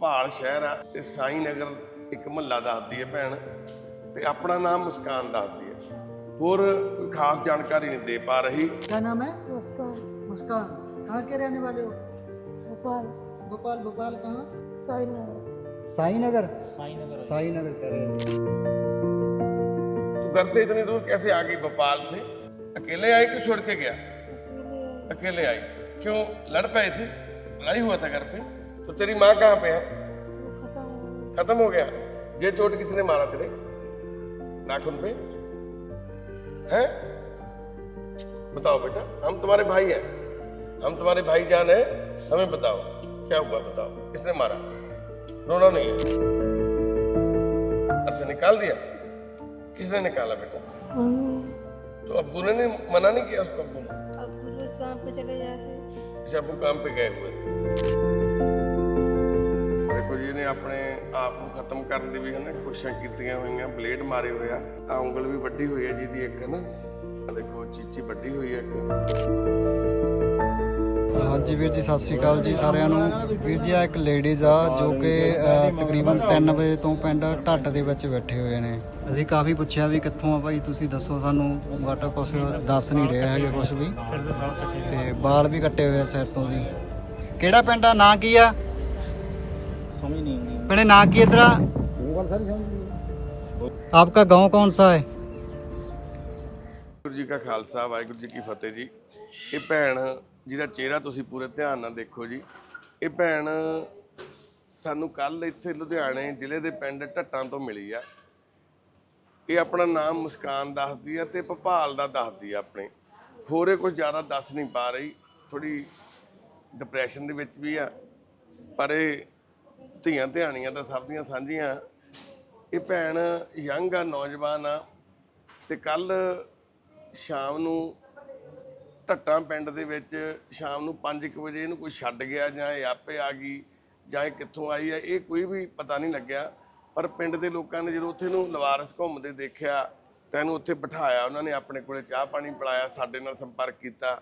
ਭੋਪਾਲ ਸ਼ਹਿਰ ਆ ਤੇ ਸਾਈ ਨਗਰ ਇੱਕ ਮਹੱਲਾ ਦੱਸਦੀ ਹੈ ਭੈਣ ਤੇ ਆਪਣਾ ਨਾਮ ਮੁਸਕਾਨ ਦੱਸਦੀ ਹੈ ਹੋਰ ਕੋਈ ਖਾਸ ਜਾਣਕਾਰੀ ਨਹੀਂ ਦੇ ਪਾ ਰਹੀ क्या नाम है मुस्कान मुस्कान कहाँ के रहने वाले हो भोपाल भोपाल भोपाल कहाँ साई नगर साई नगर साई नगर साई नगर कह रहे हैं तू घर से इतनी दूर कैसे आ गई भोपाल से अकेले आई कि छोड़ के गया अकेले अकेले आई क्यों लड़ पे थी लड़ाई हुआ था घर पे तो तेरी माँ कहाँ पे है? खत्म हो गया। ये चोट किसने मारा तेरे? नाखून पे? हैं? बताओ बेटा हम तुम्हारे भाई हैं। हम तुम्हारे भाई जान है। हमें बताओ क्या हुआ बताओ? किसने मारा? रोना नहीं है। अरसे निकाल दिया। किसने निकाला बेटा? तो अबू ने मना नहीं किया उसको? अब्बू ने? अब्बू काम पे चले जाते। अच्छा अब्बू काम पे गए हुए थे। ਜੀ ਇਹਨੇ ਆਪਣੇ ਆਪ ਨੂੰ ਖਤਮ ਕਰਨ ਦੀ ਵੀ ਹਨਾ ਕੋਸ਼ਿਸ਼ਾਂ ਕੀਤੀਆਂ ਹੋਈਆਂ, ਬਲੇਡ ਮਾਰੇ ਹੋਏ ਆ। ਉਂਗਲ ਵੀ ਵੱਡੀ ਹੋਈ ਹੈ ਜਿਹਦੀ ਇੱਕ ਹਨਾ ਦੇਖੋ ਚੀਚੀ ਵੱਡੀ ਹੋਈ ਹੈ ਇੱਕ। ਹਾਂਜੀ ਵੀਰ ਜੀ, ਸਤਿ ਸ਼੍ਰੀ ਅਕਾਲ ਜੀ ਸਾਰਿਆਂ ਨੂੰ। ਵੀਰ ਜੀ ਆ ਇੱਕ ਲੇਡੀਜ਼ ਆ ਜੋ ਕਿ ਤਕਰੀਬਨ 3 ਵਜੇ ਤੋਂ ਪਿੰਡ ਢੱਟ ਦੇ ਵਿੱਚ ਬੈਠੇ ਹੋਏ ਨੇ। ਅਸੀਂ ਕਾਫੀ ਪੁੱਛਿਆ ਵੀ ਕਿੱਥੋਂ ਆ ਭਾਈ, ਤੁਸੀਂ ਦੱਸੋ ਸਾਨੂੰ। ਬਟ ਕੁਛ ਦੱਸ ਨਹੀਂ ਰਹੇ ਹੈਗੇ ਕੁਛ ਵੀ। ਤੇ ਬਾਲ ਵੀ ਕੱਟੇ ਹੋਏ ਸਿਰ ਤੋਂ ਜੀ। ਕਿਹੜਾ ਪਿੰਡ ਆ? ਨਾਂ ਕੀ ਆ? समझ नहीं आएंगे मैंने ना की इधरा आपका गांव कौन सा ਵਾਹਿਗੁਰੂ ਜੀ ਕਾ ਖਾਲਸਾ ਵਾਹਿਗੁਰੂ ਜੀ ਕੀ ਫਤਿਹ ਜੀ। ਇਹ ਭੈਣ ਜਿਹਦਾ ਚਿਹਰਾ ਤੁਸੀਂ ਪੂਰੇ ਧਿਆਨ ਨਾਲ ਦੇਖੋ ਜੀ ਇਹ ਭੈਣ ਸਾਨੂੰ ਕੱਲ ਇੱਥੇ ਲੁਧਿਆਣੇ ਜ਼ਿਲ੍ਹੇ ਦੇ ਪਿੰਡ ਢੱਟਾਂ ਤੋਂ ਮਿਲੀ ਆ। ਇਹ ਆਪਣਾ ਨਾਮ ਮੁਸਕਾਨ ਦੱਸਦੀ ਆ ਤੇ ਭਪਾਲ ਦਾ ਦੱਸਦੀ ਆ ਆਪਣੇ। ਹੋਰੇ ਕੁਝ ਜ਼ਿਆਦਾ ਦੱਸ ਨਹੀਂ ਪਾ ਰਹੀ ਥੋੜੀ ਡਿਪਰੈਸ਼ਨ ਦੇ ਵਿੱਚ ਵੀ ਆ ਪਰ ਇਹ ਧੀਆਂ ਧਿਆਣੀਆਂ ਤਾਂ ਸਭ ਦੀਆਂ ਸਾਂਝੀਆਂ। ਇਹ ਭੈਣ ਯੰਗ ਆ, ਨੌਜਵਾਨ ਆ ਤੇ ਕੱਲ ਸ਼ਾਮ ਨੂੰ ਢੱਟਾਂ ਪਿੰਡ ਦੇ ਵਿੱਚ ਸ਼ਾਮ ਨੂੰ 5:00 ਵਜੇ ਇਹਨੂੰ ਕੋਈ ਛੱਡ ਗਿਆ ਜਾਂ ਇਹ ਆਪੇ ਆ ਗਈ ਜਾਂ ਇਹ ਕਿੱਥੋਂ ਆਈ ਹੈ, ਇਹ ਕੋਈ ਵੀ ਪਤਾ ਨਹੀਂ ਲੱਗਿਆ। ਪਰ ਪਿੰਡ ਦੇ ਲੋਕਾਂ ਨੇ ਜਦੋਂ ਉੱਥੇ ਨੂੰ ਲਵਾਰਸ ਘੁੰਮਦੇ ਦੇਖਿਆ ਤਾਂ ਇਹਨੂੰ ਉੱਥੇ ਬਿਠਾਇਆ। ਉਹਨਾਂ ਨੇ ਆਪਣੇ ਕੋਲੇ ਚਾਹ ਪਾਣੀ ਪਿਲਾਇਆ, ਸਾਡੇ ਨਾਲ ਸੰਪਰਕ ਕੀਤਾ।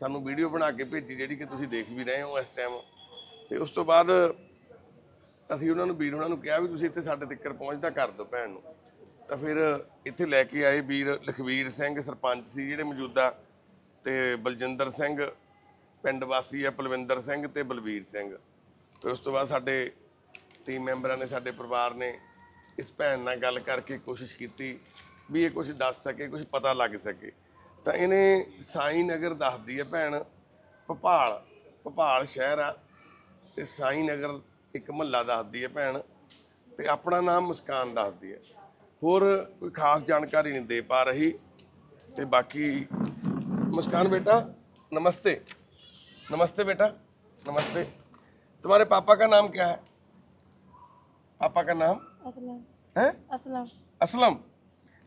ਸਾਨੂੰ ਵੀਡੀਓ ਬਣਾ ਕੇ ਭੇਜੀ ਜਿਹੜੀ ਕਿ ਤੁਸੀਂ ਦੇਖ ਵੀ ਰਹੇ ਹੋ ਇਸ ਟਾਈਮ ਤੇ ਉਸ ਤੋਂ ਬਾਅਦ ਅਸੀਂ ਉਹਨਾਂ ਨੂੰ, ਵੀਰ ਉਹਨਾਂ ਨੂੰ ਕਿਹਾ ਵੀ ਤੁਸੀਂ ਇੱਥੇ ਸਾਡੇ ਤੱਕ ਪਹੁੰਚਦਾ ਕਰ ਦਿਓ ਭੈਣ ਨੂੰ। ਤਾਂ ਫਿਰ ਇੱਥੇ ਲੈ ਕੇ ਆਏ ਵੀਰ ਲਖਵੀਰ ਸਿੰਘ, ਸਰਪੰਚ ਸੀ ਜਿਹੜੇ ਮੌਜੂਦਾ ਤੇ ਬਲਜਿੰਦਰ ਸਿੰਘ, ਪਿੰਡ ਵਾਸੀ ਆ ਪਲਵਿੰਦਰ ਸਿੰਘ ਤੇ ਬਲਵੀਰ ਸਿੰਘ। ਫਿਰ ਉਸ ਤੋਂ ਬਾਅਦ ਸਾਡੇ ਟੀਮ ਮੈਂਬਰਾਂ ਨੇ, ਸਾਡੇ ਪਰਿਵਾਰ ਨੇ ਇਸ ਭੈਣ ਨਾਲ ਗੱਲ ਕਰਕੇ ਕੋਸ਼ਿਸ਼ ਕੀਤੀ ਵੀ ਇਹ ਕੁਝ ਦੱਸ ਸਕੇ ਕੁਝ ਪਤਾ ਲੱਗ ਸਕੇ। ਤਾਂ ਇਹਨੇ ਸਾਈ ਨਗਰ ਦੱਸਦੀ ਹੈ ਭੈਣ, ਭਪਾਲ ਭਪਾਲ ਸ਼ਹਿਰ ਆ। ਤੇ ਸਾਈ ਨਗਰ ਇੱਕ ਮਹੱਲਾ ਦੱਸਦੀ ਹੈ ਭੈਣ ਤੇ ਆਪਣਾ ਨਾਮ ਮੁਸਕਾਨ ਦੱਸਦੀ ਹੈ ਹੋਰ ਕੋਈ ਖਾਸ ਜਾਣਕਾਰੀ ਨਹੀਂ ਦੇ ਪਾ ਰਹੀ ਤੇ ਬਾਕੀ मुस्कान बेटा नमस्ते नमस्ते बेटा नमस्ते तुम्हारे पापा का नाम क्या है पापा का नाम असलम है असलम असलम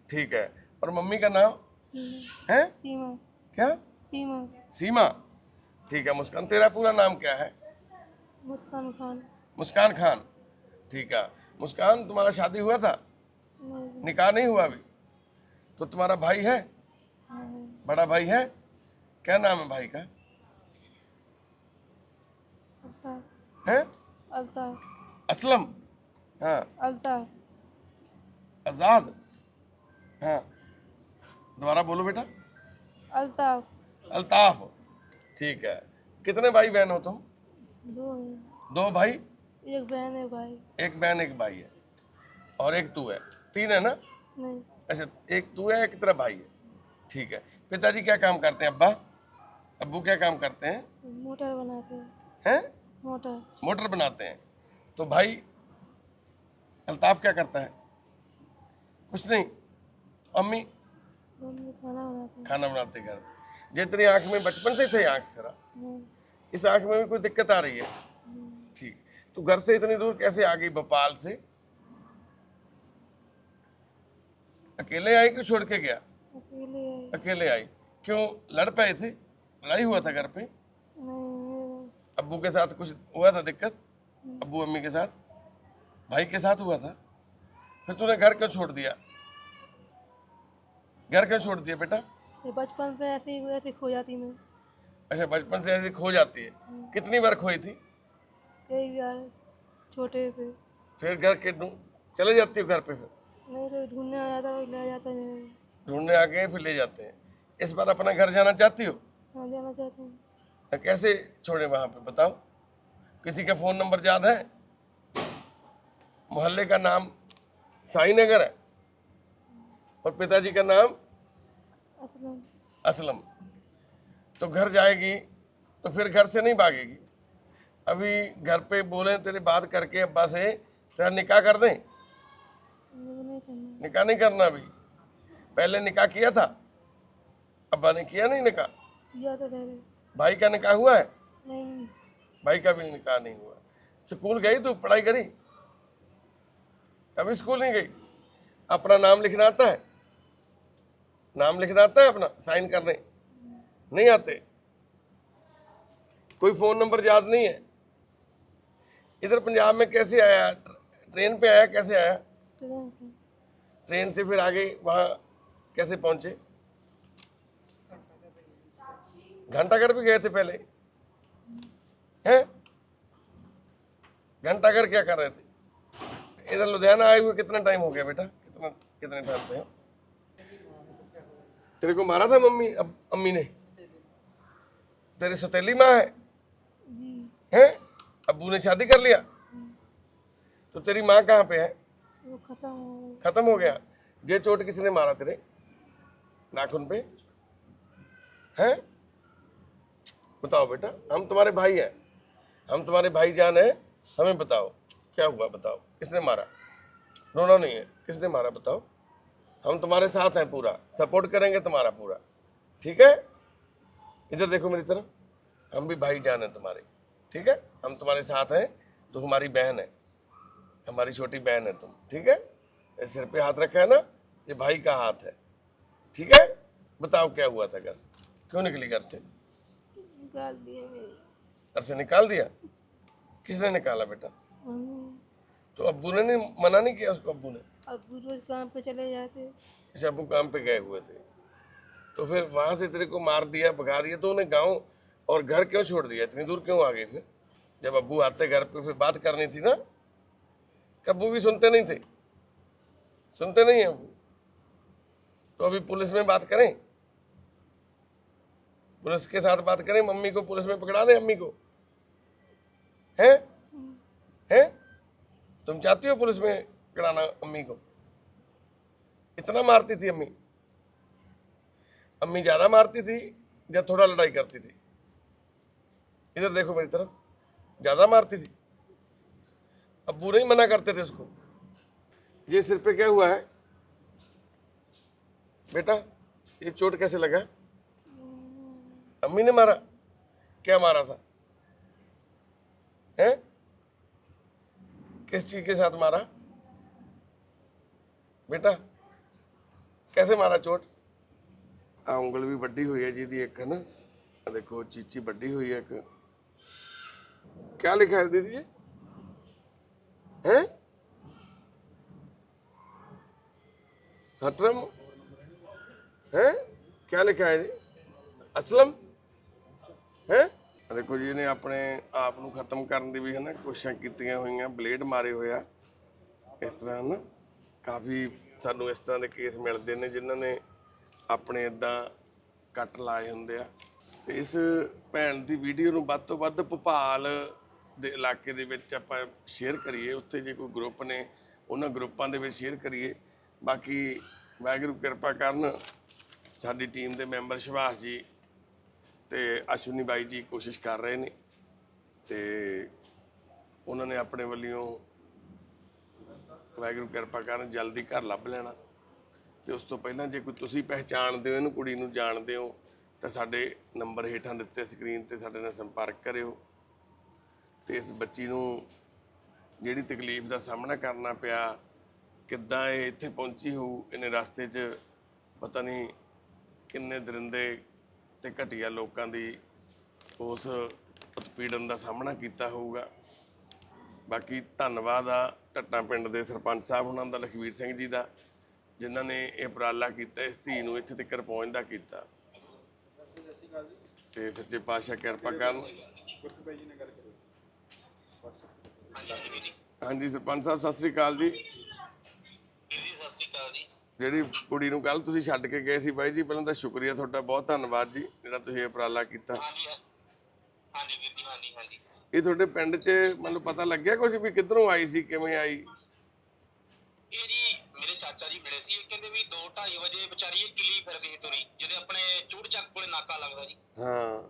ठीक है और मम्मी का नाम सीमा है सीमा क्या सीमा सीमा ठीक है मुस्कान तेरा पूरा नाम क्या है मुस्कान खान मुस्कान खान। ठीक है। मुस्कान तुम्हारा शादी हुआ था? नहीं। निकाह नहीं हुआ अभी? तो तुम्हारा भाई है? नहीं, बड़ा भाई है? क्या नाम है भाई का? अल्ताफ है? असलम। हाँ। आज़ाद। हाँ। दोबारा बोलो बेटा। अल्ताफ। अल्ताफ। ठीक है। कितने भाई बहन हो तुम? दो दो भाई? एक बहन है भाई। एक बहन एक भाई है। और एक तू है। तीन है ना? नहीं। अच्छा एक तू है एक तेरा भाई है। ठीक है। पिताजी क्या काम करते हैं अब्बा? अब्बू क्या काम करते हैं? मोटर बनाते हैं। हैं? मोटर। मोटर बनाते हैं। तो भाई अल्ताफ क्या करता है? कुछ नहीं। अम्मी? खाना बनाते खाना बनाते घर जे तेरी आँख में बचपन से थे आँख खराब। इस आँख में भी कोई दिक्कत आ रही है? ठीक। तू घर से इतनी दूर कैसे आ गई भोपाल से? अकेले आई कि छोड़ के गया? अकेले आई। अकेले आई। क्यों? लड़ पाए थे? लड़ाई हुआ था घर पे? नहीं। अब्बू के साथ कुछ हुआ था दिक्कत? अब्बू अम्मी के साथ? भाई के साथ हुआ था? फिर तूने घर क्यों छोड़ दिया? घर क्यों छोड़ दिया बेटा? बचपन से ऐसे ही ऐसे खो जाती मैं। अच्छा बचपन से ऐसी खो जाती है। कितनी बार खोई थी? बार छोटे पे। फिर घर के चले जाती हो घर पे फिर? नहीं तो ढूँढने आ जाता है ले जाता है। ढूँढने आ गए फिर ले जाते हैं। इस बार अपना घर जाना चाहती हो? हाँ जाना चाहते हैं। तो कैसे छोड़े वहाँ पे बताओ? किसी का फ़ोन नंबर याद है? मोहल्ले का नाम साई नगर है? और पिताजी का नाम? असलम। असलम। तो घर जाएगी तो फिर घर से नहीं भागेगी? अभी घर पे बोले तेरे बात करके अब्बा से तेरा निकाह कर दें? निकाह नहीं करना अभी। पहले निकाह किया था? अब्बा ने किया नहीं निकाह? किया तो भाई का निकाह हुआ है? नहीं। भाई का भी निकाह नहीं हुआ। स्कूल गई तू? पढ़ाई करी? कभी स्कूल नहीं गई? अपना नाम लिखना आता है? नाम लिखना आता है अपना? साइन करने? नहीं आते? कोई फ़ोन नंबर याद नहीं है? इधर पंजाब में कैसे आया? ट्रेन पे आया कैसे आया? ट्रेन से। फिर आगे वहाँ कैसे पहुँचे? घंटाघर भी गए थे पहले। हैं? घंटाघर क्या कर रहे थे? इधर लुधियाना आए हुए कितना टाइम हो गया बेटा? कितना कितने टाइम से तेरे को मारा था मम्मी अब अम्मी ने? तेरी सतीली माँ है? हैं? अब्बू ने शादी कर लिया? तो तेरी माँ कहाँ पे है? वो ख़त्म हो खत्म हो गया। जे चोट किसने मारा तेरे? नाखून पे? हैं? बताओ बेटा हम तुम्हारे भाई हैं। हम तुम्हारे भाई जान हैं। हमें बताओ क्या हुआ बताओ? किसने मारा? रोना नहीं है। किसने मारा बताओ? हम तुम्हारे साथ हैं पूरा। सपोर्ट करेंगे तुम्हारा पूरा। ठीक है? इधर देखो मेरी तरफ़। हम भी भाई जान हैं तुम्हारे। ठीक है? हम तुम्हारे साथ हैं तो हमारी बहन है। हमारी छोटी बहन है तुम ठीक है? सिर पे हाथ रखा है ना ये भाई का हाथ है ठीक है? बताओ क्या हुआ था घर से? क्यों निकली घर से? निकाल मेरे घर से निकाल दिया? किसने निकाला बेटा? तो अबू ने नहीं मना नहीं किया उसको अब्बू ने? अब रोज काम पे चले जाते। अच्छा अब्बू काम पे गए हुए थे। तो फिर वहाँ से तेरे को मार दिया भगा दिया तो उन्हें गाँव और घर क्यों छोड़ दिया? इतनी दूर क्यों आ गए फिर? जब अबू आते घर पे, फिर बात करनी थी ना? कि अब्बू भी सुनते नहीं थे। सुनते नहीं है अब्बू। तो अभी पुलिस में बात करें? पुलिस के साथ बात करें? मम्मी को पुलिस में पकड़ा दें अम्मी को? हैं? हैं? तुम चाहती हो पुलिस में पकड़ाना अम्मी को? इतना मारती थी अम्मी। अम्मी ज़्यादा मारती थी या थोड़ा लड़ाई करती थी। इधर देखो मेरी तरफ़। ज़्यादा मारती थी। अब बुरे ही मना करते थे उसको ये सिर पे क्या हुआ है? बेटा, ये चोट कैसे लगा? अम्मी ने मारा? क्या मारा था? हैं? किस चीज़ के साथ मारा? बेटा, कैसे मारा चोट? आ, उंगल भी बड्डी हुई है जी, दी एक है ना? देखो, चीची बड्डी हुई है एक। ਕੀ ਲਿਖਿਆ ਹੈ ਦੀਦੀ ਜੀ? ਹੈ? ਹਟਰਮ? ਹੈ? ਕੀ ਲਿਖਿਆ ਹੈ ਜੀ? ਅਸਲਮ? ਹੈ? ਦੇਖੋ ਜੀ, ਇਹਨੇ ਆਪਣੇ ਆਪ ਨੂੰ ਖਤਮ ਕਰਨ ਦੀ ਵੀ ਹੈ ਨਾ ਕੋਸ਼ਿਸ਼ਾਂ ਕੀਤੀਆਂ ਹੋਈਆਂ, ਬਲੇਡ ਮਾਰੇ ਹੋਇਆ ਇਸ ਤਰ੍ਹਾਂ ਨਾ ਕਾਫੀ ਸਾਨੂੰ ਇਸ ਤਰ੍ਹਾਂ ਦੇ ਕੇਸ ਮਿਲਦੇ ਨੇ ਜਿਨ੍ਹਾਂ ਨੇ ਆਪਣੇ ਇਦਾਂ ਕੱਟ ਲਾਏ ਹੁੰਦੇ ਆ। ਤੇ ਇਸ ਭੈਣ ਦੀ ਵੀਡੀਓ ਨੂੰ ਵੱਧ ਤੋਂ ਵੱਧ ਭੋਪਾਲ ਦੇ ਇਲਾਕੇ ਦੇ ਵਿੱਚ ਆਪਾਂ ਸ਼ੇਅਰ ਕਰੀਏ, ਉੱਥੇ ਜੇ ਕੋਈ ਗਰੁੱਪ ਨੇ, ਉਹਨਾਂ ਗਰੁੱਪਾਂ ਦੇ ਵਿੱਚ ਸ਼ੇਅਰ ਕਰੀਏ। ਬਾਕੀ ਵਾਹਿਗੁਰੂ ਕਿਰਪਾ ਕਰਨ ਸਾਡੀ ਟੀਮ ਦੇ ਮੈਂਬਰ ਸੁਭਾਸ਼ ਜੀ ਤੇ ਅਸ਼ਵਨੀ ਬਾਈ ਜੀ ਕੋਸ਼ਿਸ਼ ਕਰ ਰਹੇ ਨੇ ਤੇ ਉਹਨਾਂ ਨੇ ਆਪਣੇ ਵੱਲੋਂ ਵਾਹਿਗੁਰੂ ਕਿਰਪਾ ਕਰਨ ਜਲਦੀ ਘਰ ਲੱਭ ਲੈਣਾ। ਤੇ ਉਸ ਤੋਂ ਪਹਿਲਾਂ ਜੇ ਕੋਈ ਤੁਸੀਂ ਪਹਿਚਾਣਦੇ ਹੋ ਇਹਨੂੰ ਕੁੜੀ ਨੂੰ ਜਾਣਦੇ ਹੋ, ਤਾਂ ਸਾਡੇ ਨੰਬਰ ਹੇਠਾਂ ਦਿੱਤੇ ਸਕਰੀਨ ਤੇ ਸਾਡੇ ਨਾਲ ਸੰਪਰਕ ਕਰਿਓ। ਤੇ ਇਸ ਬੱਚੀ ਨੂੰ ਜਿਹੜੀ ਤਕਲੀਫ ਦਾ ਸਾਹਮਣਾ ਕਰਨਾ ਪਿਆ, ਕਿੱਦਾਂ ਇਹ ਇੱਥੇ ਪਹੁੰਚੀ ਹੋਊ, ਇਹਨੇ ਰਸਤੇ 'ਚ ਪਤਾ ਨਹੀਂ ਕਿੰਨੇ ਦਰਿੰਦੇ ਤੇ ਘਟੀਆ ਲੋਕਾਂ ਦੀ ਉਸ ਉਤਪੀੜਨ ਦਾ ਸਾਹਮਣਾ ਕੀਤਾ ਹੋਊਗਾ। ਬਾਕੀ ਧੰਨਵਾਦ ਆ ਟੱਟਾਂ ਪਿੰਡ ਦੇ ਸਰਪੰਚ ਸਾਹਿਬ ਉਹਨਾਂ ਦਾ, ਲਖਵੀਰ ਸਿੰਘ ਜੀ ਦਾ, ਜਿਨ੍ਹਾਂ ਨੇ ਇਹ ਉਪਰਾਲਾ ਕੀਤਾ, ਇਸ ਧੀ ਨੂੰ ਇੱਥੇ ਤੱਕ ਪਹੁੰਚਦਾ ਕੀਤਾ। ਤੇ ਸੱਚੇ ਪਾਤਸ਼ਾਹ ਕਿਰਪਾ ਕਰਨ। ਹਾਂਜੀ ਸਰਪੰਚ ਸਾਹਿਬ ਸਤਿ ਸ੍ਰੀ ਅਕਾਲ ਜੀ। ਜਿਹੜੀ ਕੁੜੀ ਨੂੰ ਕੱਲ ਤੁਸੀਂ ਛੱਡ ਕੇ ਗਏ ਸੀ ਬਾਈ ਜੀ ਪਹਿਲਾਂ ਤਾਂ ਸ਼ੁਕਰੀਆ ਤੁਹਾਡਾ ਬਹੁਤ ਧੰਨਵਾਦ ਜੀ ਜਿਹੜਾ ਤੁਸੀਂ ਇਹ ਉਪਰਾਲਾ ਕੀਤਾ। ਹਾਂਜੀ ਹਾਂ- ਹਾਂਜੀ ਵੀਰ ਜੀ ਹਾਂਜੀ ਹਾਂਜੀ। ਇਹ ਤੁਹਾਡੇ ਪਿੰਡ 'ਚ ਮੈਨੂੰ ਪਤਾ ਲੱਗਿਆ ਕੁਝ ਵੀ ਕਿੱਧਰੋਂ ਆਈ ਸੀ ਕਿਵੇਂ ਆਈ? ਇਹ ਜੀ ਮੇਰੇ ਚਾਚਾ ਜੀ ਮਿਲੇ ਸੀ ਇਹ ਕਹਿੰਦੇ ਵੀ 2:30 ਵਜੇ ਵਿਚਾਰੀ ਇਹ ਕਿਲੀ ਫਿਰਦੀ ਸੀ ਤੁਰੀ ਜਿਹਦੇ ਆਪਣੇ ਚੂੜ ਚੱਕ ਕੋਲੇ ਨਾਕਾ ਲੱਗਦਾ ਜੀ। ਹਾਂ।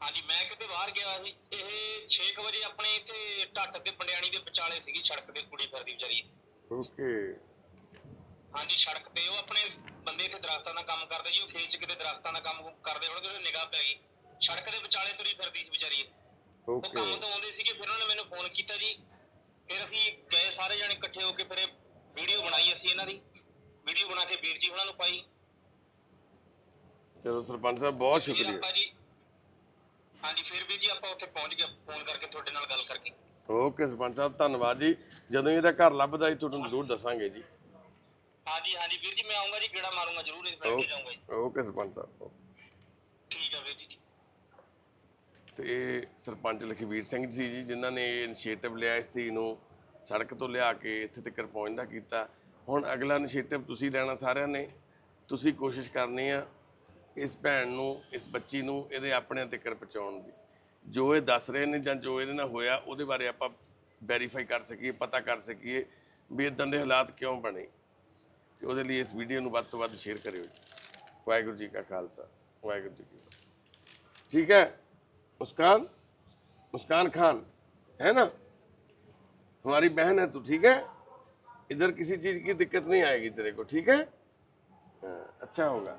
ਹਾਂਜੀ ਮੈਂ ਕਿਤੇ ਬਾਹਰ ਗਿਆ ਸੀ ਇਹ 6 ਵਜੇ ਆਪਣੇ ਇੱਥੇ ਢੱਟ ਤੇ ਪੰਡਿਆਣੀ ਦੇ ਵਿਚਾਲੇ ਸੀਗੀ ਸੜਕ ਤੇ ਕੁੜੀ ਫਿਰਦੀ ਵਿਚਾਰੀ। ਓਕੇ। ਹਾਂਜੀ ਸੜਕ ਤੇ ਉਹ ਆਪਣੇ ਬੰਦੇ ਇੱਥੇ ਦਰਖਤਾਂ ਦਾ ਕੰਮ ਕਰਦੇ ਜੀ ਉਹ ਖੇਤ 'ਚ ਕਿਤੇ ਦਰਖਤਾਂ ਦਾ ਕੰਮ ਕਰਦੇ ਹੋਣਗੇ ਉਹਨੂੰ ਨਿਗਾਹ ਪੈ ਗਈ। ਸੜਕ ਦੇ ਵਿਚਾਲੇ ਤੁਰੀ ਫਿਰਦੀ ਸੀ ਵਿਚਾਰੀ। ਇਹ। ਉਹ ਓਕੇ। ਕੰਮ ਤੋਂ ਆਉਂਦੇ ਸੀਗੇ ਫਿਰ ਉਹਨਾਂ ਨੇ ਮੈਨੂੰ ਫੋਨ ਕੀਤਾ ਜੀ। ਫਿਰ ਅਸੀਂ ਗਏ ਸਾਰੇ ਜਣੇ ਇਕੱਠੇ ਹੋ ਕੇ ਫਿਰ ਵੀਡੀਓ ਬਣਾਈ ਅਸੀਂ ਇਹਨਾਂ ਦੀ। ਵੀਡੀਓ ਬਣਾ ਕੇ ਵੀਰ ਜੀ ਉਹਨਾਂ ਨੂੰ ਪਾਈ। ਚਲੋ ਸਰਪੰਚ ਸਾਹਿਬ ਬਹੁਤ ਸ਼ੁਕਰੀਆ। ਜੀ ਹਾਂਜੀ ਫਿਰ ਵੀ ਜੀ ਆਪਾਂ ਉੱਥੇ ਪਹੁੰਚ ਗਏ ਫੋਨ ਕਰਕੇ ਤੁਹਾਡੇ ਨਾਲ ਗੱਲ ਕਰਕੇ। ਓਕੇ ਸਰਪੰਚ ਸਾਹਿਬ ਧੰਨਵਾਦ ਜੀ। ਜਦੋਂ ਇਹਦਾ ਘਰ ਲੱਭਦਾ ਜੀ ਤੁਹਾਨੂੰ ਜ਼ਰੂਰ ਦੱਸਾਂਗੇ ਜੀ। ਹਾਂਜੀ ਹਾਂਜੀ ਵੀਰ ਜੀ ਮੈਂ ਆਉਂਗਾ ਜੀ ਗੇੜਾ ਮਾਰੂੰਗਾ ਜ਼ਰੂਰ ਇਸ ਬੈਠ ਕੇ ਜਾਊਂਗਾ ਜੀ। ਓਕੇ ਸਰਪੰਚ ਸਾਹਿਬ ਠੀਕ ਹੈ ਵੀਰ ਜੀ ਤੇ ਸਰਪੰਚ ਲਖਵੀਰ ਸਿੰਘ ਜੀ ਜੀ ਜਿਨ੍ਹਾਂ ਨੇ ਇਨੀਸ਼ੀਏਟਿਵ ਲਿਆ ਇਸ ਧੀ ਨੂੰ ਸੜਕ ਤੋਂ ਲਿਆ ਕੇ ਇੱਥੇ ਤੱਕ ਪਹੁੰਚਦਾ ਕੀਤਾ। ਹੁਣ ਅਗਲਾ ਇਨੀਸ਼ੀਏਟਿਵ ਤੁਸੀਂ ਲੈਣਾ ਸਾਰਿਆਂ ਨੇ ਤੁਸੀਂ ਕੋਸ਼ਿਸ਼ ਕਰਨੀ ਆ ਇਸ ਭੈਣ ਨੂੰ ਇਸ ਬੱਚੀ ਨੂੰ ਇਹਦੇ ਆਪਣੇ ਤੱਕ ਪਹੁੰਚਾਉਣ ਦੀ ਜੋ ਇਹ ਦੱਸ ਰਹੇ ਨੇ ਜਾਂ ਜੋ ਇਹਦੇ ਨਾਲ ਹੋਇਆ ਉਹਦੇ ਬਾਰੇ ਆਪਾਂ ਵੈਰੀਫਾਈ ਕਰ ਸਕੀਏ ਪਤਾ ਕਰ ਸਕੀਏ ਵੀ ਇਦਾਂ ਦੇ ਹਾਲਾਤ ਕਿਉਂ ਬਣੇ ਤੇ ਉਹਦੇ ਲਈ ਇਸ ਵੀਡੀਓ ਨੂੰ ਵੱਧ ਤੋਂ ਵੱਧ ਸ਼ੇਅਰ ਕਰਿਓ ਜੀ ਵਾਹਿਗੁਰੂ ਜੀ ਕਾ ਖਾਲਸਾ ਵਾਹਿਗੁਰੂ ਜੀ ਕੀ ਫਤਿਹ ठीक है मुस्कान मुस्कान खान है ना हमारी बहन है तू ठीक है इधर किसी चीज की दिक्कत नहीं आएगी तेरे को ठीक है हाँ, अच्छा होगा